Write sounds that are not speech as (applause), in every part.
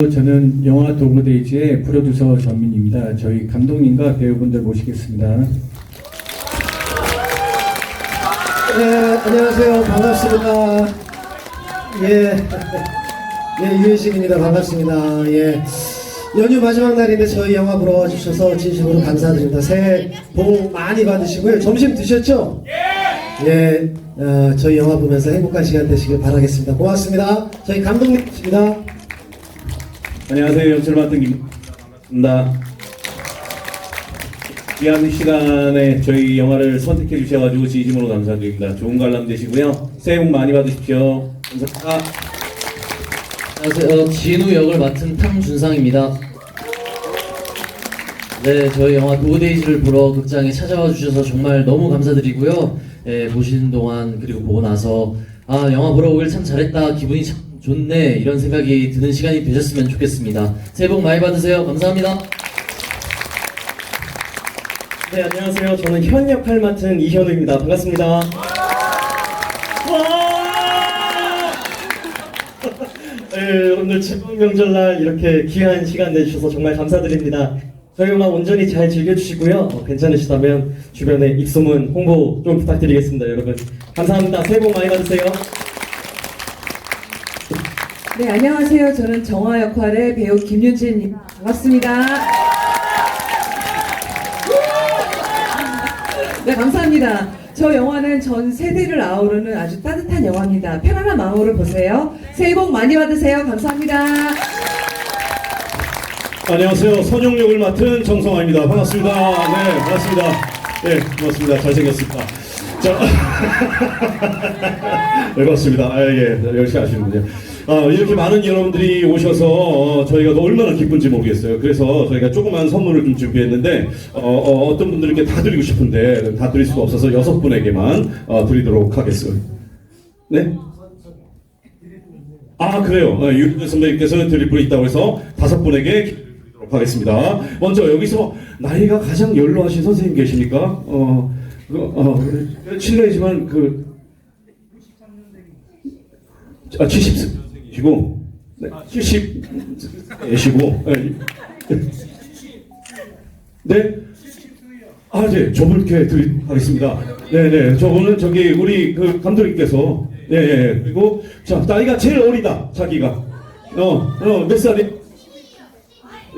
저는 영화 도그데이즈의 프로듀서 전민입니다. 저희 감독님과 배우분들 모시겠습니다. 네, 안녕하세요. 반갑습니다. 예. 예, 유현식입니다. 반갑습니다. 예. 연휴 마지막 날인데 저희 영화 보러 와주셔서 진심으로 감사드립니다. 새해 복 많이 받으시고요. 점심 드셨죠? 예. 예, 어, 저희 영화 보면서 행복한 시간 되시길 바라겠습니다. 고맙습니다. 저희 감독님이십니다. 안녕하세요. 연출 맡은 김입니다. 귀한 시간에 저희 영화를 선택해 주셔가지고 진심으로 감사드립니다. 좋은 관람 되시고요. 새해 복 많이 받으십시오. 감사합니다. 안녕하세요. 진우 역을 맡은 탕준상입니다. 네, 저희 영화 도그데이즈를 보러 극장에 찾아와 주셔서 정말 너무 감사드리고요. 예, 보시는 동안 그리고 보고 나서 아 영화 보러 오길 참 잘했다 기분이 참 좋네 이런 생각이 드는 시간이 되셨으면 좋겠습니다. 새해 복 많이 받으세요. 감사합니다. 네, 안녕하세요. 저는 현 역할 맡은 이현우입니다. 반갑습니다. 와! (laughs) 네, 여러분들 최고 명절날 이렇게 귀한 시간 내주셔서 정말 감사드립니다. 저희 영화 온전히 잘 즐겨주시고요. 어, 괜찮으시다면 주변에 입소문 홍보 좀 부탁드리겠습니다, 여러분. 감사합니다. 새해 복 많이 받으세요. 네, 안녕하세요. 저는 정화 역할의 배우 김윤진입니다. 반갑습니다. 네, 감사합니다. 저 영화는 전 세대를 아우르는 아주 따뜻한 영화입니다. 편안한 마음으로 보세요. 새해 복 많이 받으세요. 감사합니다. 안녕하세요. 선용역을 맡은 정성화입니다. 반갑습니다. 네, 반갑습니다. 네, 고맙습니다. 잘생겼습니다. 자, (laughs) 네, 고맙습니다. 아, 예, 열심히 하시는군요. 아, 이렇게 많은 여러분들이 오셔서 어, 저희가 또 얼마나 기쁜지 모르겠어요. 그래서 저희가 조그만 선물을 좀 준비했는데 어, 떤 분들께 다 드리고 싶은데 다 드릴 수가 없어서 여섯 분에게만 어, 드리도록 하겠습니다. 네? 아 그래요. 어, 유현 선배님께서 드릴 분이 있다고 해서 다섯 분에게 하겠습니다. 먼저 여기서 나이가 가장 연로하신 선생님 계십니까? 어, 그, 어 실례지만 그 아, 70세이 시고 네, 70세이시고 네. 아, 네, 저분께 드리도록 하겠습니다. 네, 네, 저분은 저기 우리 그 감독님께서 네, 네, 그리고 자 나이가 제일 어리다 자기가 어, 어, 몇 살이?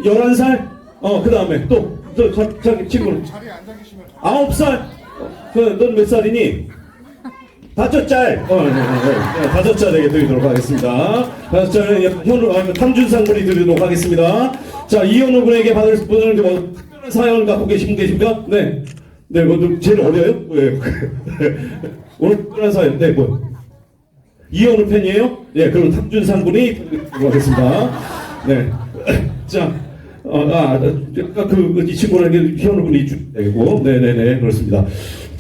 11 살? 어, 그 다음에 또, 저, 저, 자기 친구는? 아홉 살? 그, 넌몇 살이니? 다섯 짤! 어, 네, 네, 네. 네, 다섯 짤에게 드리도록 하겠습니다. 다섯 짤은 현우, 아, 탐준상 군이 드리도록 하겠습니다. 자, 이현우 군에게 받을 분은 그 뭐, 특별한 사연 갖고 계신 분 계십니까? 네. 네, 뭐, 좀 제일 어려요? 네. (laughs) 오늘 특별한 사연, 네, 뭐. 이현우 팬이에요? 네, 그럼 탐준상 군이 드리도록 하겠습니다. 네. (laughs) 자, 어, 아, 아까 그, 그, 이 친구에게 현우 군이 주되고, 네네네, 그렇습니다.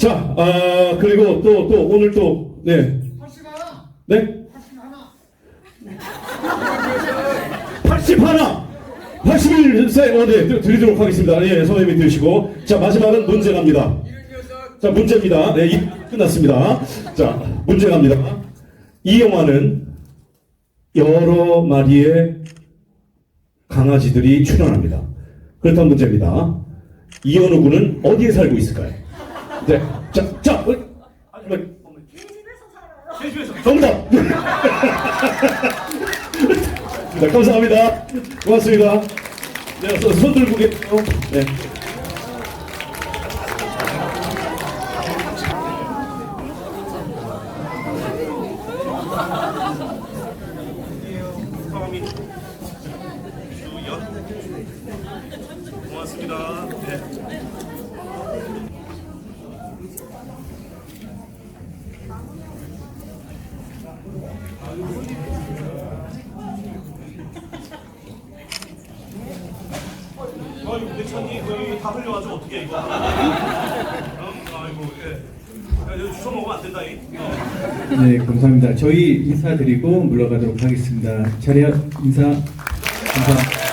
자, 아, 그리고 또, 또, 오늘 또, 네. 네? 80 하나! 81세, 어, 네, 드- 드리도록 하겠습니다. 예, 선생님이 들으시고. 자, 마지막은 문제 갑니다. 자, 문제입니다. 네, 이, 끝났습니다. 자, 문제 갑니다. 이 영화는 여러 마리의 강아지들이 출연합니다. 그렇다면 문제입니다. 이현우 군은 어디에 살고 있을까요? 네. 자, 자, 어, 아니, 뭐, 정답! 네, 감사합니다. 고맙습니다. 네, 손- 손 들고 계세요. 네. 고맙습니다. 네. 네, 감사합니다. 저희 인사드리고 물러가도록 하겠습니다. 자리야 인사 감사.